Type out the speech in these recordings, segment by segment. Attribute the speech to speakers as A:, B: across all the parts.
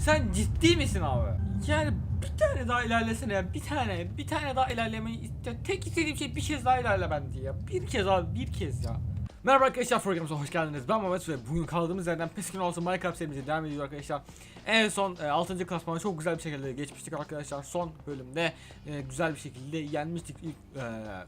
A: Sen ciddi misin abi? Yani bir tane daha ilerlesene ya. Bir tane, bir tane daha ilerlemeyi iste. Tek istediğim şey bir kez daha ilerle bence ya. Bir kez abi, bir kez ya. Merhaba arkadaşlar programımıza hoş geldiniz. Ben Mehmet ve bugün kaldığımız yerden Peskin olsun Minecraft serimize devam ediyor arkadaşlar. En son e, 6. klasmanı çok güzel bir şekilde geçmiştik arkadaşlar. Son bölümde e, güzel bir şekilde yenmiştik ilk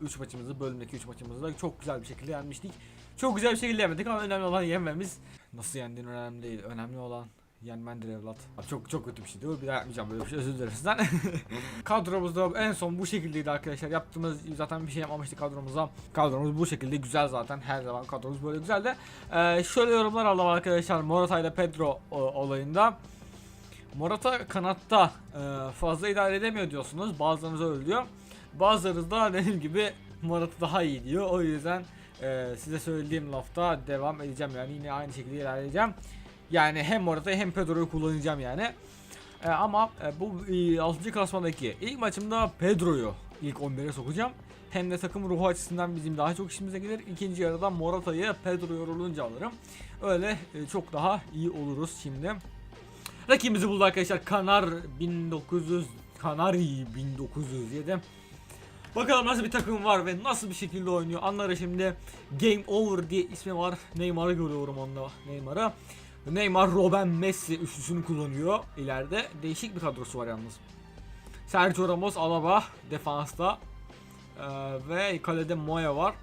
A: 3 maçımızı, bölümdeki 3 maçımızı da çok güzel bir şekilde yenmiştik. Çok güzel bir şekilde yenmedik ama önemli olan yenmemiz. Nasıl yendiğin önemli değil. Önemli olan yenmendir evlat. Abi çok çok kötü bir şey değil mi? Bir daha yapmayacağım böyle bir şey özür dilerim sizden. Kadromuzda en son bu şekildeydi arkadaşlar. Yaptığımız zaten bir şey yapmamıştık kadromuza. Kadromuz bu şekilde güzel zaten. Her zaman kadromuz böyle güzel de. Ee, şöyle yorumlar aldım arkadaşlar. Morata ile Pedro o, olayında. Morata kanatta e, fazla idare edemiyor diyorsunuz. Bazılarınız öyle diyor. Bazılarınız da dediğim gibi Morata daha iyi diyor. O yüzden e, size söylediğim lafta devam edeceğim yani yine aynı şekilde ilerleyeceğim. Yani hem Morata'yı hem Pedro'yu kullanacağım yani. E, ama e, bu e, 6. klasmandaki ilk maçımda Pedro'yu ilk 11'e sokacağım. Hem de takım ruhu açısından bizim daha çok işimize gelir. İkinci yarıda Morata'yı Pedro yorulunca alırım. Öyle e, çok daha iyi oluruz şimdi. Rakibimizi buldu arkadaşlar. Kanar 1900 Kanari 1907. Bakalım nasıl bir takım var ve nasıl bir şekilde oynuyor. Anları şimdi Game Over diye ismi var. Neymar'ı görüyorum onda Neymar'ı. Neymar, Robben, Messi üçlüsünü kullanıyor ileride. Değişik bir kadrosu var yalnız. Sergio Ramos, Alaba defansta. Ee, ve kalede Moya var.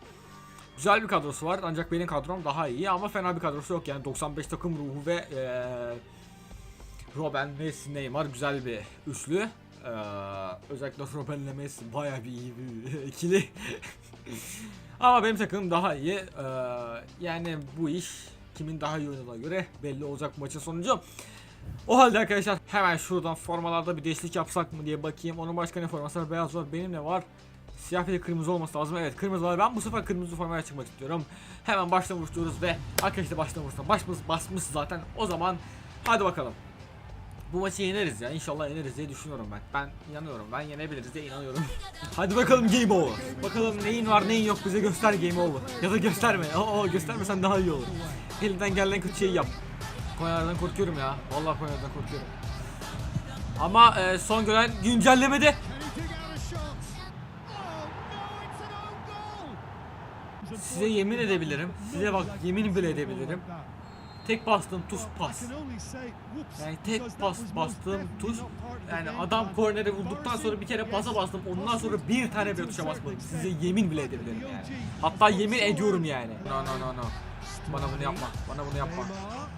A: Güzel bir kadrosu var ancak benim kadrom daha iyi ama fena bir kadrosu yok yani 95 takım ruhu ve ee, Robben, Messi, Neymar güzel bir üçlü. Ee, özellikle Robben ile Messi baya bir iyi bir ikili. ama benim takımım daha iyi. Ee, yani bu iş kimin daha iyi oynadığına göre belli olacak maçın sonucu. O halde arkadaşlar hemen şuradan formalarda bir değişiklik yapsak mı diye bakayım. Onun başka ne forması var? Beyaz var. Benim ne var? Siyah bir de kırmızı olması lazım. Evet kırmızı var. Ben bu sefer kırmızı formaya çıkmak istiyorum. Hemen baştan vuruşturuyoruz ve arkadaşlar baştan vuruşturuyoruz. Başımız basmış zaten. O zaman hadi bakalım. Bu maçı yeneriz ya. İnşallah yeneriz diye düşünüyorum ben. Ben inanıyorum. Ben yenebiliriz diye inanıyorum. Hadi bakalım game over. Bakalım neyin var neyin yok bize göster game over. Ya da gösterme. Oo göstermesen daha iyi olur. Elinden gelen kötü şeyi yap. Konya'dan korkuyorum ya. Vallahi Konya'dan korkuyorum. Ama e, son gelen güncellemede size yemin edebilirim. Size bak yemin bile edebilirim. Tek bastığım tuş pas. Yani tek pas bastığım tuş yani adam kornere vurduktan sonra bir kere pasa bastım. Ondan sonra bir tane bile tuşa basmadım. Size yemin bile edebilirim yani. Hatta yemin ediyorum yani. No no no no. Bana bunu yapma. Bana bunu yapma.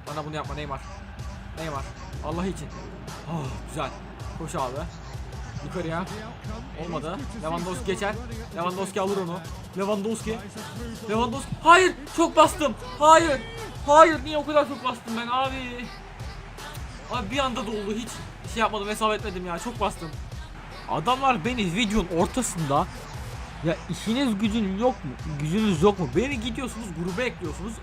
A: Bana bunu yapma Neymar. Neymar. Allah için. Oh güzel. Koş abi. Yukarıya. Olmadı. Lewandowski geçer. Lewandowski alır onu. Lewandowski. Lewandowski. Hayır. Çok bastım. Hayır. Hayır. Niye o kadar çok bastım ben abi? Abi bir anda doldu. Hiç şey yapmadım. Hesap etmedim ya. Çok bastım. Adamlar beni videonun ortasında ya işiniz gücün yok mu? Gücünüz yok mu? Beni gidiyorsunuz gruba ekliyorsunuz.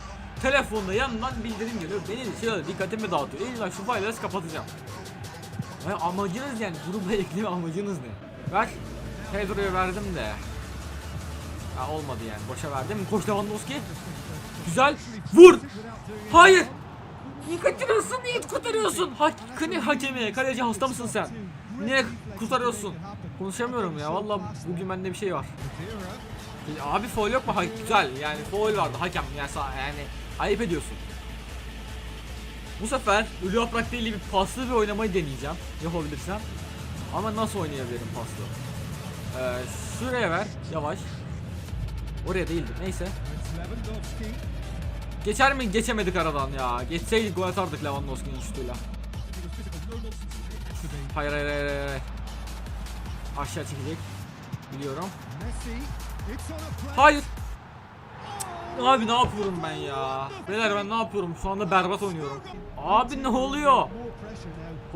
A: Telefonda yanından bildirim geliyor. Benim şöyle dikkatimi dağıtıyor. İlla şu failleri kapatacağım. Ya amacınız yani gruba ekleme amacınız ne? Ver. Pedro'ya verdim de. Ha olmadı yani. Boşa verdim. Koş Lewandowski. Güzel. Vur. Hayır. Niye kaçırıyorsun? Niye kurtarıyorsun? Ha ne hakemi? Kaleci hasta mısın sen? Niye kurtarıyorsun? Konuşamıyorum ya. Vallahi bugün bende bir şey var. Abi foul yok mu? Ha, güzel. Yani foul vardı. Hakem yani, yani ayıp ediyorsun. Bu sefer ölü yaprak değil bir paslı bir oynamayı deneyeceğim. Yapabilirsem. Ama nasıl oynayabilirim paslı? Ee, şuraya ver. Yavaş. Oraya değildi. Neyse. Geçer mi? Geçemedik aradan ya. Geçseydik gol atardık Lewandowski'nin şutuyla. Hayır hayır hayır hayır. Aşağı çekecek. Biliyorum. Hayır. Abi ne yapıyorum ben ya? Beyler ben ne yapıyorum? Şu anda berbat oynuyorum. Abi ne oluyor?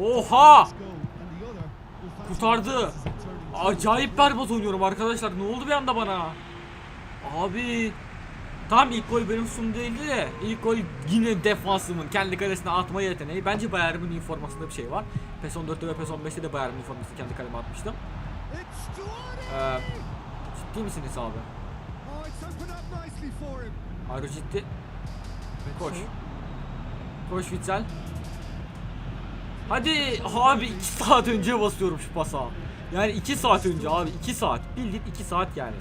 A: Oha! Kurtardı. Acayip berbat oynuyorum arkadaşlar. Ne oldu bir anda bana? Abi Tam ilk gol benim sunum değildi de ilk gol yine defansımın kendi kalesine atma yeteneği. Bence Bayern Münih'in formasında bir şey var. PES 14'te ve PES 15'te de Bayern Münih formasını kendi kaleme atmıştım. Ee, ciddi misiniz abi? Ayrı ciddi. Koş. Koş Witsel. Hadi abi 2 saat önce basıyorum şu pasa. Yani 2 saat önce abi 2 saat. Bildiğin 2 saat yani.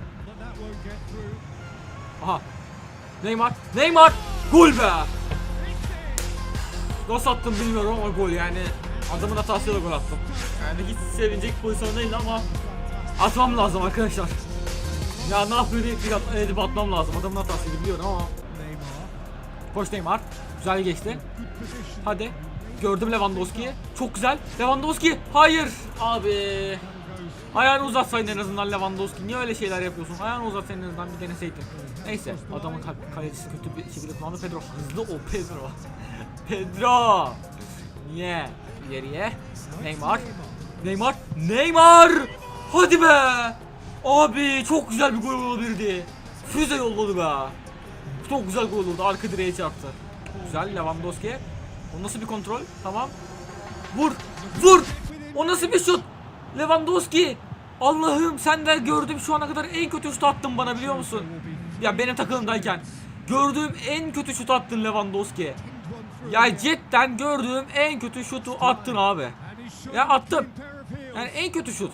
A: Aha. Neymar. Neymar. Gol be. Nasıl attım bilmiyorum ama gol yani. Adamın hatasıyla gol attım. Yani hiç sevinecek pozisyon değil ama atmam lazım arkadaşlar. Ya ne yapıyor diye bir at- edip atmam lazım. Adamın hatasıydı biliyorum ama. Koş Neymar. Güzel geçti. Hadi. Gördüm Lewandowski'yi. Çok güzel. Lewandowski. Hayır. Abi. Ayağını uzatsaydın en azından Lewandowski. Niye öyle şeyler yapıyorsun? Ayağını uzatsaydın en azından bir deneseydin. Neyse. Adamın kal- kalecisi kötü bir şekilde kullandı. Pedro. Hızlı o Pedro. Pedro. Niye? İleriye. Neymar. Neymar. Neymar. Hadi be. Abi çok güzel bir gol olabilirdi. Füze yolladı be. Çok güzel gol oldu. Arka direğe çarptı. Güzel Lewandowski. O nasıl bir kontrol? Tamam. Vur. Vur. O nasıl bir şut? Lewandowski. Allah'ım sen de gördüm şu ana kadar en kötü şut attın bana biliyor musun? Ya benim takımımdayken. Gördüğüm en kötü şut attın Lewandowski. Ya cidden gördüğüm en kötü şutu attın abi. Ya attım. Yani en kötü şut.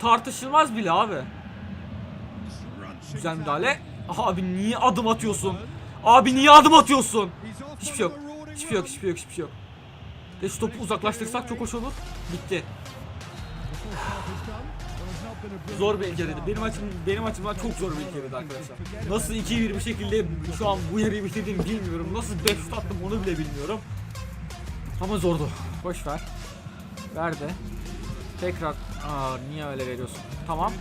A: Tartışılmaz bile abi. Güzel müdahale. Abi niye adım atıyorsun? Abi niye adım atıyorsun? Hiçbir şey yok. Hiçbir şey yok, hiçbir şey yok, hiçbir şey yok. De şu topu uzaklaştırsak çok hoş olur. Bitti. Zor bir ilkeliydi. Benim açım benim açımdan çok zor bir ilkeliydi arkadaşlar. Nasıl 2-1 bir şekilde şu an bu yarıyı bitirdiğimi bilmiyorum. Nasıl 5 şut attım onu bile bilmiyorum. Ama zordu. Boş ver. Verdi. Tekrar. Aa niye öyle veriyorsun? Tamam.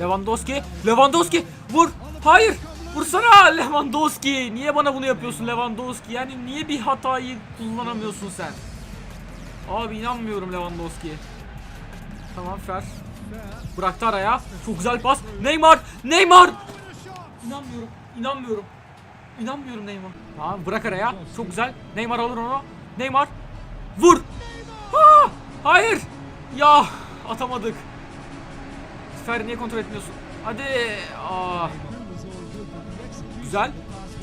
A: Lewandowski. Lewandowski. Vur. Hayır. Vursana Lewandowski. Niye bana bunu yapıyorsun Lewandowski? Yani niye bir hatayı kullanamıyorsun sen? Abi inanmıyorum Lewandowski. Tamam fer. Bıraktı araya. Çok güzel pas. Neymar. Neymar. İnanmıyorum. İnanmıyorum. İnanmıyorum Neymar. Tamam bırak araya. Çok güzel. Neymar alır onu. Neymar. Vur. Ha! Hayır. Ya atamadık. Fer niye kontrol etmiyorsun? Hadi. Aa. Güzel.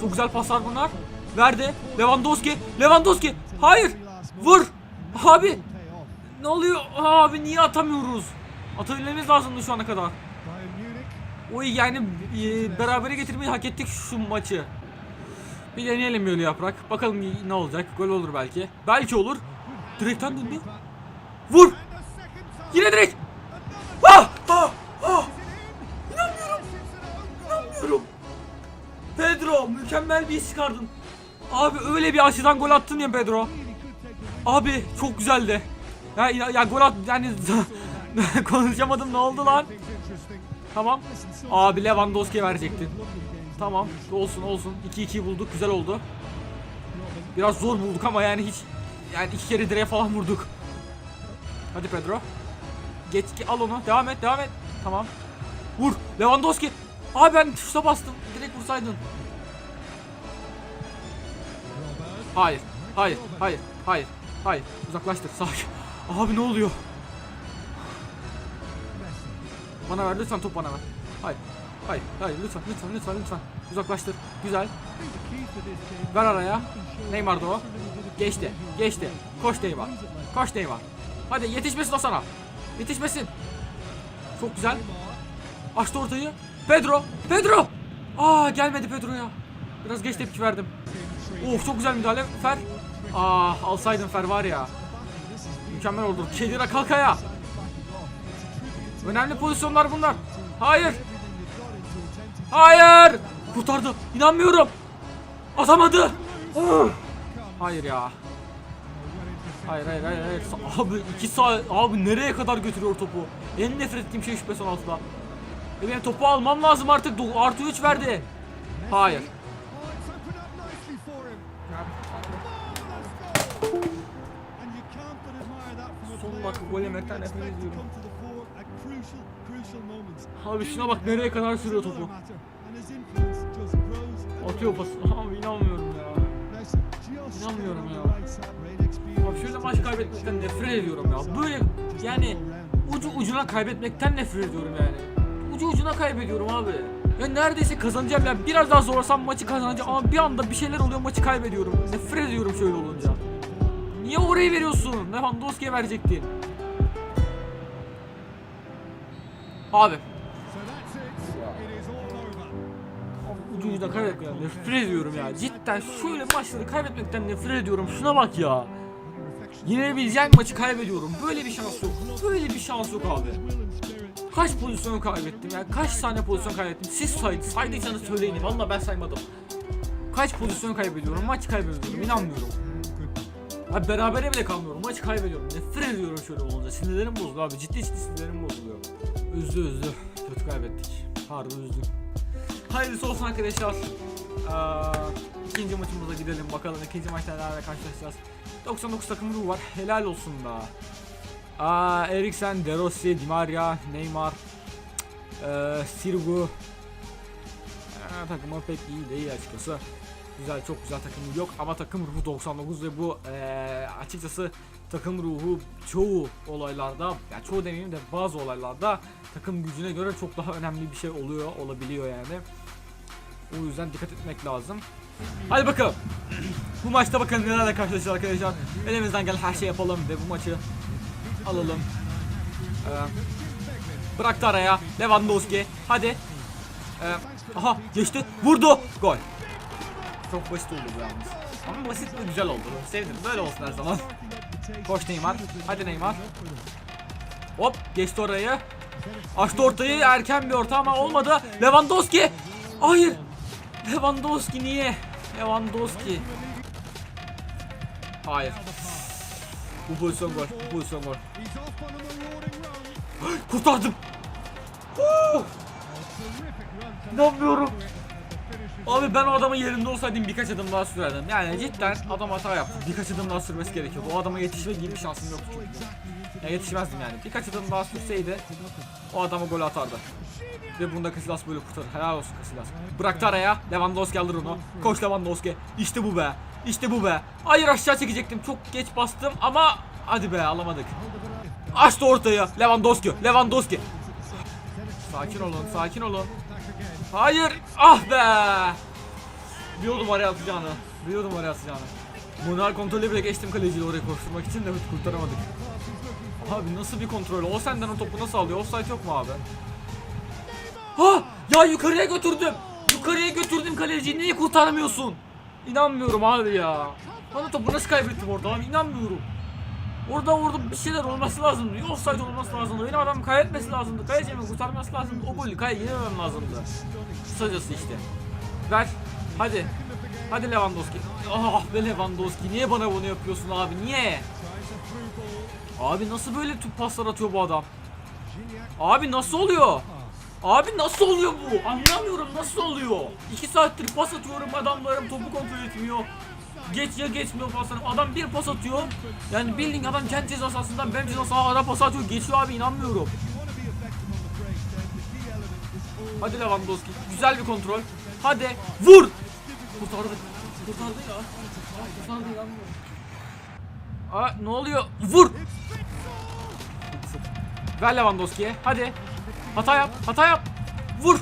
A: Çok güzel paslar bunlar. Verdi. Lewandowski. Lewandowski. Hayır. Vur. Abi. Ne oluyor? Abi niye atamıyoruz? Atabilmemiz lazımdı şu ana kadar. O yani e, berabere getirmeyi hak ettik şu maçı. Bir deneyelim böyle yaprak. Bakalım ne olacak. Gol olur belki. Belki olur. Direkten döndü. Vur. Yine direkt. Ah! Ah! Ah! İnanmıyorum. İnanmıyorum. Pedro mükemmel bir iş çıkardın. Abi öyle bir açıdan gol attın ya Pedro. Abi çok güzeldi. Ya, ya, ya gol at yani konuşamadım ne oldu lan? Tamam. Abi Lewandowski'ye verecektin. Tamam olsun olsun 2-2 bulduk güzel oldu. Biraz zor bulduk ama yani hiç yani iki kere direğe falan vurduk. Hadi Pedro. Geç ki al onu. Devam et, devam et. Tamam. Vur. Lewandowski. Abi ben tuşa bastım. Direkt vursaydın. Hayır. Hayır. Hayır. Hayır. Hayır. Uzaklaştır. Sakin. Abi ne oluyor? Bana ver lütfen top bana ver. Hayır. Hayır. Hayır lütfen lütfen lütfen lütfen. Uzaklaştır. Güzel. Ver araya. Neymar da o. Geçti. Geçti. Koş Neymar. Koş Neymar. Hadi yetişmesin o sana. Yetişmesin. Çok güzel. Açtı ortayı. Pedro. Pedro. Aa gelmedi Pedro'ya. Biraz geç tepki verdim. Of çok güzel müdahale. Fer. Aa alsaydın Fer var ya. Mükemmel oldu. Kedira kalk ayağa. Önemli pozisyonlar bunlar. Hayır. Hayır. Kurtardı. İnanmıyorum. Atamadı. Ah. Hayır ya. Hayır hayır hayır hayır. Abi iki saat abi nereye kadar götürüyor topu? En nefret ettiğim şey şu PES 16'da. E benim topu almam lazım artık. Artı 3 verdi. Hayır. Son dakika gol yemekten nefret ediyorum. Abi şuna bak nereye kadar sürüyor topu. Atıyor pası. Abi inanmıyorum ya. İnanmıyorum ya. Maç kaybetmekten nefret ediyorum ya. Böyle yani ucu ucuna kaybetmekten nefret ediyorum yani. Ucu ucuna kaybediyorum abi. Ya neredeyse kazanacağım ya. Biraz daha zorlasam maçı kazanacağım ama bir anda bir şeyler oluyor maçı kaybediyorum. Nefret ediyorum şöyle olunca. Niye orayı veriyorsun? Lewandowski'ye verecektin. Abi. Ucu ucuna kaybetmekten nefret ediyorum ya. Cidden şöyle maçları kaybetmekten nefret ediyorum. Şuna bak ya. Yenebileceğim maçı kaybediyorum. Böyle bir şans yok. Böyle bir şans yok abi. Kaç pozisyon kaybettim ya? Kaç tane pozisyon kaybettim? Siz say saydıysanız söyleyin. Valla ben saymadım. Kaç pozisyon kaybediyorum? Maç kaybediyorum. İnanmıyorum. Abi berabere bile kalmıyorum. Maç kaybediyorum. Nefret ediyorum şöyle olunca. Sinirlerim bozuluyor abi. Ciddi ciddi sinirlerim bozuluyor. Üzdü üzdü. Kötü kaybettik. Harbi üzdü. Hayırlısı olsun arkadaşlar. Aa, ikinci maçımıza gidelim bakalım ikinci maçta nelerle karşılaşacağız. 99 takım ruhu var. Helal olsun da. Aa, Eriksen, De Rossi, Di Maria, Neymar, eee Sirgu. Aa, takımı pek iyi değil açıkçası. Güzel, çok güzel takım yok ama takım ruhu 99 ve bu eee, açıkçası takım ruhu çoğu olaylarda, yani çoğu demeyeyim de bazı olaylarda takım gücüne göre çok daha önemli bir şey oluyor, olabiliyor yani. O yüzden dikkat etmek lazım. Hadi bakalım. bu maçta bakalım nelerle karşılaşacağız arkadaşlar. Elimizden gelen her şey yapalım ve bu maçı alalım. Ee, bıraktı araya. Lewandowski. Hadi. Ee, aha geçti. Vurdu. Gol. Çok basit oldu bu yalnız. Ama basit ve güzel oldu. Sevdim. Böyle olsun her zaman. Koş Neymar. Hadi Neymar. Hop geçti orayı. Açtı ortayı erken bir orta ama olmadı. Lewandowski. Hayır. Lewandowski niye? Lewandowski. Hayır. Bu pozisyon gol. Bu pozisyon gol. Kurtardım. İnanmıyorum. Abi ben o adamın yerinde olsaydım birkaç adım daha sürerdim. Yani cidden adam hata yaptı. Birkaç adım daha sürmesi gerekiyordu. O adama yetişme gibi bir şansım yoktu çünkü. Ya yetişmezdim yani. Birkaç adım daha sürseydi o adama gol atardı. Ve bunda Casillas böyle kurtarır. Helal olsun Casillas. Bıraktı araya. Lewandowski alır onu. Koş Lewandowski. İşte bu be. İşte bu be. Hayır aşağı çekecektim. Çok geç bastım ama hadi be alamadık. Açtı ortayı. Lewandowski. Lewandowski. Sakin olun. Sakin olun. Hayır. Ah be. Biliyordum araya atacağını. Biliyordum araya atacağını. Manuel kontrolü bile geçtim kaleciyle oraya koşturmak için de kurtaramadık. Abi nasıl bir kontrol? O senden o topu nasıl alıyor? Offside yok mu abi? Ha! Ya yukarıya götürdüm. Yukarıya götürdüm kaleciyi. Niye kurtaramıyorsun? İnanmıyorum abi ya. Bana topu nasıl kaybettim orada abi? İnanmıyorum. Orada orada bir şeyler olması lazımdı. Offside olması lazımdı. Benim adam kaybetmesi lazımdı. Kalecimin kurtarması lazımdı. O golü kale yenemem lazımdı. Kısacası işte. Ver. Hadi. Hadi Lewandowski. Ah be Lewandowski. Niye bana bunu yapıyorsun abi? Niye? Abi nasıl böyle tüp paslar atıyor bu adam? Abi nasıl oluyor? Abi nasıl oluyor bu? Anlamıyorum nasıl oluyor? 2 saattir pas atıyorum adamlarım topu kontrol etmiyor. Geç ya geçmiyor paslarım. Adam bir pas atıyor. Yani bildiğin adam kendi ceza sahasından benim ceza sahada pas atıyor. Geçiyor abi inanmıyorum. Hadi Lewandowski. Güzel bir kontrol. Hadi vur. Kurtardı. Kurtardı ya. Kurtardı inanmıyorum. Aa ne oluyor? Vur. Ver Lewandowski'ye. Hadi. Hata yap. Hata yap. Vur.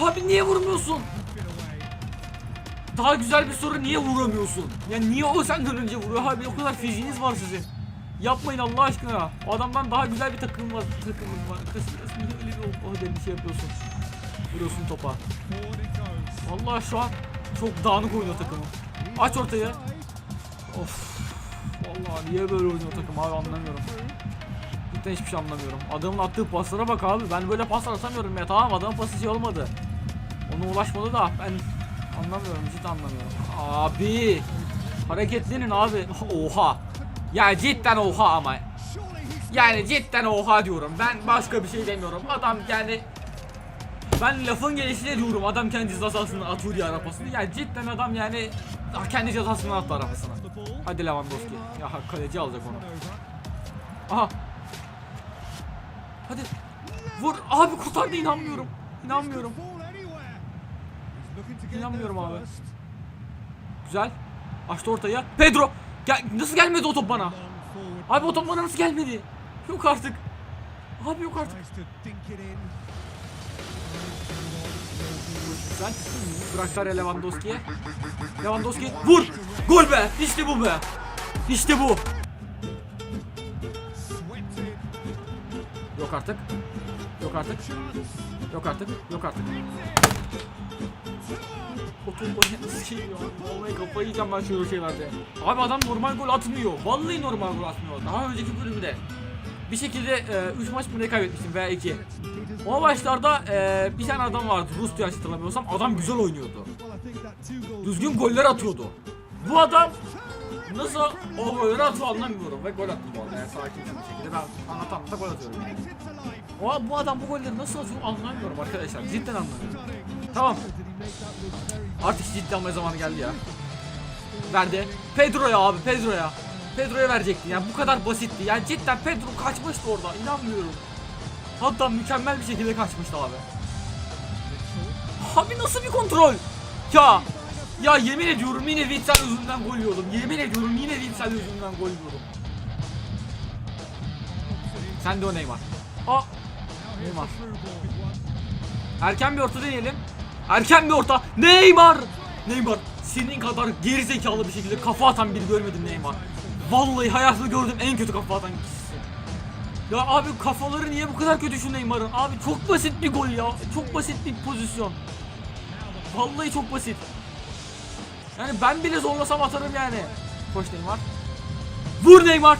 A: Abi niye vurmuyorsun? Daha güzel bir soru niye vuramıyorsun? Yani niye o senden önce vuruyor abi? O kadar fiziğiniz var sizin. Yapmayın Allah aşkına. O adamdan daha güzel bir takım var. Takımımız var. Casillas niye öyle bir o bir şey yapıyorsun? Vuruyorsun topa. Vallahi şu an çok dağınık oynuyor takımı. Aç ortayı. Of. Vallahi niye böyle oynuyor takım abi anlamıyorum. Cidden hiçbir şey anlamıyorum. Adamın attığı paslara bak abi. Ben böyle paslar atamıyorum ya. Tamam adamın pası şey olmadı. Ona ulaşmadı da ben anlamıyorum. Cidden anlamıyorum. Abi. Hareketlenin abi. Oha. Ya cidden oha ama. Yani cidden oha diyorum. Ben başka bir şey demiyorum. Adam yani ben lafın gelişine diyorum adam kendi ceza sahasına atıyor diye arapasını. Yani cidden adam yani kendi cezasını attı arapasına. Hadi Lewandowski. Ya kaleci alacak onu. Aha. Hadi. Vur. Abi kurtardı inanmıyorum. İnanmıyorum. İnanmıyorum abi. Güzel. Açtı ortaya. Pedro. Gel nasıl gelmedi o top bana? Abi o top bana nasıl gelmedi? Yok artık. Abi yok artık. Güzel. Bıraktılar ya Lewandowski'ye. Lewandowski vur. Gol be. İşte bu be. İşte bu. Yok artık. Yok artık. Yok artık. Yok artık. O top oynaması şey ya. Vallahi kafayı yiyeceğim ben şöyle şeylerde. Abi adam normal gol atmıyor. Vallahi normal gol atmıyor. Daha önceki bölümde bir şekilde 3 maç mı kaybetmiştim veya 2. O maçlarda e, bir tane adam vardı Rus diye hatırlamıyorsam adam güzel oynuyordu. Düzgün goller atıyordu. Bu adam nasıl o golleri atıyor anlamıyorum ve gol attı bu arada yani sakin bir şekilde ben anlatam da gol atıyorum yani. O, bu adam bu golleri nasıl atıyor anlamıyorum arkadaşlar cidden anlamıyorum. Tamam artık ciddi almaya zamanı geldi ya. Verdi. Pedro'ya abi Pedro'ya. Pedro'ya verecekti yani bu kadar basitti yani cidden Pedro kaçmıştı orada inanmıyorum. Hatta mükemmel bir şekilde kaçmıştı abi. Abi nasıl bir kontrol? Ya ya yemin ediyorum yine Witsel yüzünden gol yiyordum. Yemin ediyorum yine Witsel yüzünden gol yiyordum. Sen de o Neymar. Aa Neymar. Erken bir orta deneyelim. Erken bir orta. Neymar. Neymar. Senin kadar gerizekalı bir şekilde kafa atan biri görmedim Neymar. Vallahi hayatımda gördüğüm en kötü kafa atan kişisi. Ya abi kafaları niye bu kadar kötü şu Neymar'ın? Abi çok basit bir gol ya. Çok basit bir pozisyon. Vallahi çok basit. Yani ben bile zorlasam atarım yani. Koş Neymar. Vur Neymar.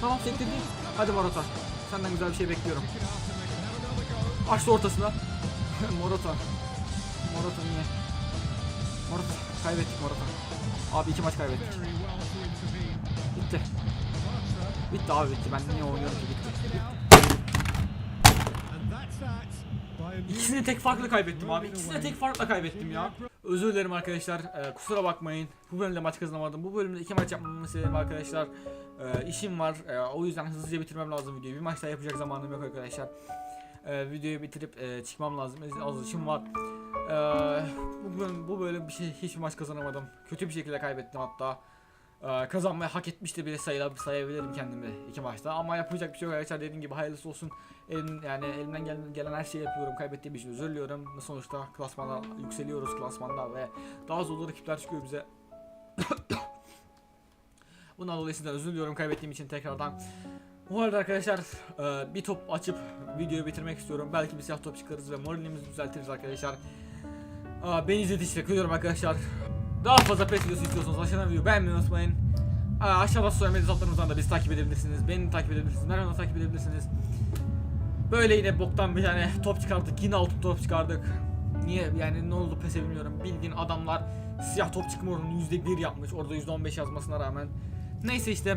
A: Tamam sektirdim. Hadi Morata. Senden güzel bir şey bekliyorum. Açtı ortasına. Morata. Morata niye? Morata. Kaybettik Morata. Abi iki maç kaybettik. Bitti. Bitti abi bitti. Ben niye oynuyorum ki bitti. İkisini tek farklı kaybettim abi. İkisini tek farkla kaybettim ya. Özür dilerim arkadaşlar. Ee, kusura bakmayın. Bu bölümde maç kazanamadım. Bu bölümde iki maç yapmamın sebebi arkadaşlar. Ee, işim var. Ee, o yüzden hızlıca bitirmem lazım videoyu. Bir maç daha yapacak zamanım yok arkadaşlar. Ee, videoyu bitirip e, çıkmam lazım. Az işim var. Ee, bu bölüm, bu bölüm bir şey hiçbir maç kazanamadım. Kötü bir şekilde kaybettim hatta. Ee, kazanmayı hak etmişti bile sayıla, sayabilirim kendimi iki maçta. Ama yapacak bir şey yok arkadaşlar. Dediğim gibi hayırlısı olsun. Elim, yani elimden gelen, gelen her şeyi yapıyorum. Kaybettiğim için özür diliyorum. Sonuçta klasmanda yükseliyoruz klasmanda ve daha zorlu rakipler çıkıyor bize. Bundan dolayı sizden özür diliyorum kaybettiğim için tekrardan. Bu arada arkadaşlar e, bir top açıp videoyu bitirmek istiyorum. Belki bir siyah top çıkarız ve moralimizi düzeltiriz arkadaşlar. Beni izlediğiniz için teşekkür ediyorum arkadaşlar daha fazla pes videosu istiyorsanız aşağıdan videoyu beğenmeyi unutmayın. Aa, aşağıda sosyal medya hesaplarımızdan da bizi takip edebilirsiniz. Beni takip edebilirsiniz. Merhaba takip edebilirsiniz. Böyle yine boktan bir tane top çıkardık. Yine altın top çıkardık. Niye yani ne oldu pes bilmiyorum. Bildiğin adamlar siyah top çıkma oranını %1 yapmış. Orada %15 yazmasına rağmen. Neyse işte.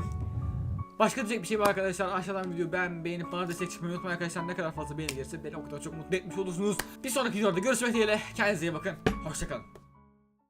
A: Başka diyecek bir şey var arkadaşlar. Aşağıdan videoyu beğen, beğenip bana destek çıkmayı unutmayın arkadaşlar. Ne kadar fazla beğeni gelirse beni o kadar çok mutlu etmiş olursunuz. Bir sonraki videoda görüşmek dileğiyle. Kendinize iyi bakın. Hoşçakalın.